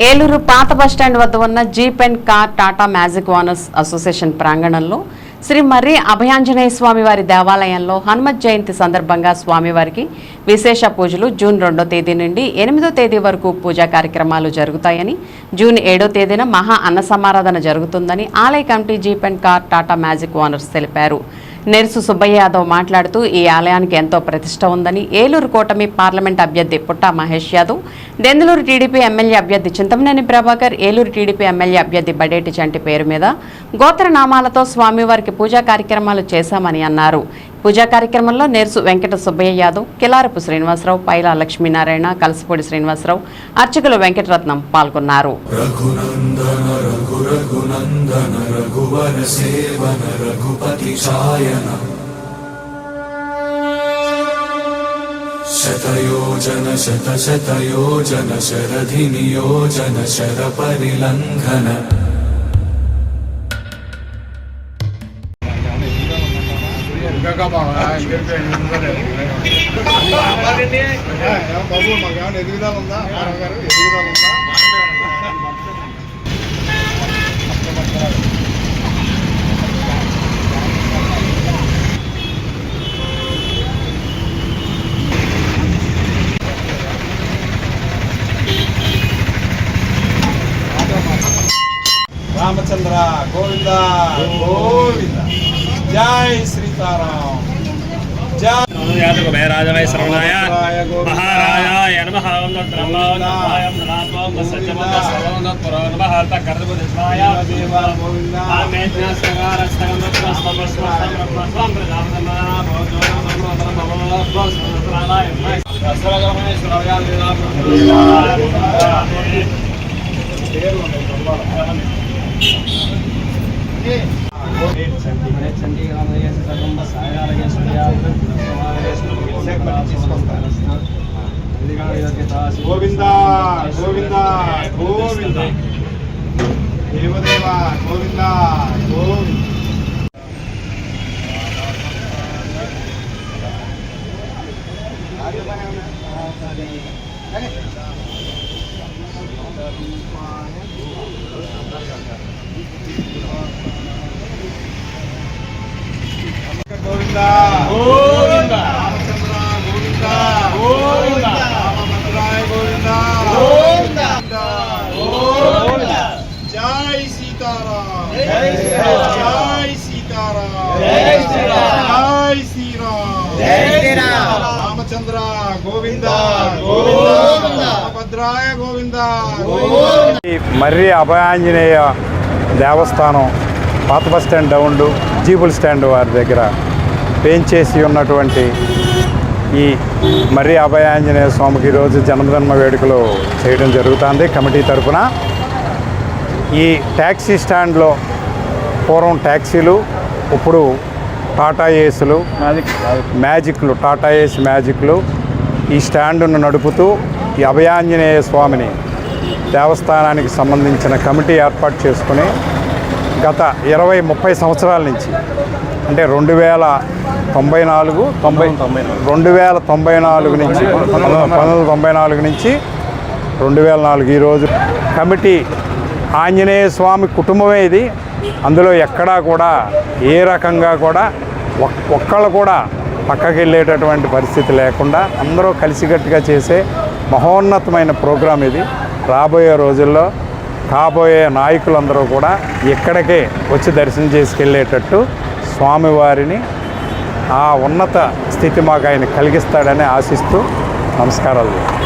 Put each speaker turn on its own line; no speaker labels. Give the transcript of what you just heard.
ఏలూరు పాత బస్టాండ్ వద్ద ఉన్న jeep and car Tata Magic owners association ప్రాంగణంలో శ్రీ మర్రి అభయాంజనేయ స్వామివారి దేవాలయంలో హనుమత్ జయంతి సందర్భంగా స్వామివారికి విశేష పూజలు. జూన్ రెండో తేదీ నుండి ఎనిమిదో తేదీ వరకు పూజా కార్యక్రమాలు జరుగుతాయని జూన్ ఏడో తేదీన మహా అన్న సమారాధన జరుగుతుందని ఆలయ committee jeep and car Tata Magic owners తెలిపారు. నెర్సు సుబ్బయ్య యాదవ్ మాట్లాడుతూ ఈ ఆలయానికి ఎంతో ప్రతిష్ట ఉందని ఏలూరు కూటమి పార్లమెంట్ అభ్యర్థి పుట్టా మహేష్ యాదవ్ దెందులూరు టీడీపీ ఎమ్మెల్యే అభ్యర్థి చింతమనేని ప్రభాకర్ ఏలూరు టీడీపీ ఎమ్మెల్యే అభ్యర్థి బడేటి చంటి పేరు మీద గోత్రనామాలతో స్వామివారికి పూజా కార్యక్రమాలు చేశామని అన్నారు. పూజా కార్యక్రమంలో నేర్సు వెంకట సుబ్బయ్య యాదవ్ కిలారపు శ్రీనివాసరావు పైల లక్ష్మీనారాయణ కలసపూడి శ్రీనివాసరావు అర్చకులు వెంకటరత్నం పాల్గొన్నారు.
శతయోజన శత శతయోజన శరధి నియోజన శర పరిలంఘన
బాబు మాకు ఏమైనా ఎదుగుదల ఉందా? గారు ఎదుగుదల ఉందా? రామచంద్ర గోవింద. గోవింద. జై సీతారాం జై
యాదవే రాజవై శ్రవణాయ మహారాజాయ నమః ఓం బ్రహ్మా నమాయం నమాం సత్యమద సర్వం పురో నమః హర్త కర్తవ దివాయ
దేవ గోవింద
ఆమేజ్ఞ సగార సగమ స్వస్మ స్వస్మ స్వం ప్రజాపతమ భోజో నమో నమో నమో స్వస్త్రాలయ
దసరగమనే శ్రవయాలు గోవింద గోవింద గోవింద. దేవదేవ గోవింద గోవింద. గోవిందా
గోవింద
రామచంద్ర గోవింద
గోవింద
రామభద్రాయ గోవింద
గోవింద
గోవింద జై సీతారాం. సీతారాం.
శ్రీరామ్.
రామచంద్ర
గోవింద.
రామభద్రాయ గోవింద.
ఈ మర్రి అభయాంజనేయ దేవస్థానం పాత బస్ స్టాండ్ డౌన్ జీబుల్ స్టాండ్ వారి దగ్గర పెంచేసి ఉన్నటువంటి ఈ మర్రి అభయాంజనేయ స్వామికి ఈరోజు జన్మదిన వేడుకలు చేయడం జరుగుతుంది. కమిటీ తరఫున ఈ ట్యాక్సీ స్టాండ్లో పూర్వం ట్యాక్సీలు ఇప్పుడు టాటా ఏసులు మ్యాజిక్లు టాటా ఏస్ మ్యాజిక్లు ఈ స్టాండును నడుపుతూ ఈ అభయాంజనేయ స్వామిని దేవస్థానానికి సంబంధించిన కమిటీ ఏర్పాటు చేసుకుని గత ఇరవై ముప్పై సంవత్సరాల నుంచి అంటే రెండు వేల తొంభై నాలుగు తొంభై రెండు వేల తొంభై నాలుగు నుంచి పంతొమ్మిది వందల తొంభై నాలుగు. నుంచి రెండు వేల నాలుగు ఈరోజు కమిటీ ఆంజనేయ స్వామి కుటుంబమే ఇది. అందులో ఎక్కడా కూడా ఏ రకంగా కూడా ఒక్- ఒక్కళ్ళు కూడా పక్కకి వెళ్ళేటటువంటి పరిస్థితి లేకుండా అందరూ కలిసికట్టుగా చేసే మహోన్నతమైన ప్రోగ్రాం ఇది. రాబోయే రోజుల్లో కాబోయే నాయకులందరూ కూడా ఇక్కడికే వచ్చి దర్శనం చేసుకెళ్ళేటట్టు స్వామివారిని ఆ ఉన్నత స్థితి మాకు ఆయన కలిగిస్తాడని ఆశిస్తూ నమస్కారాలు.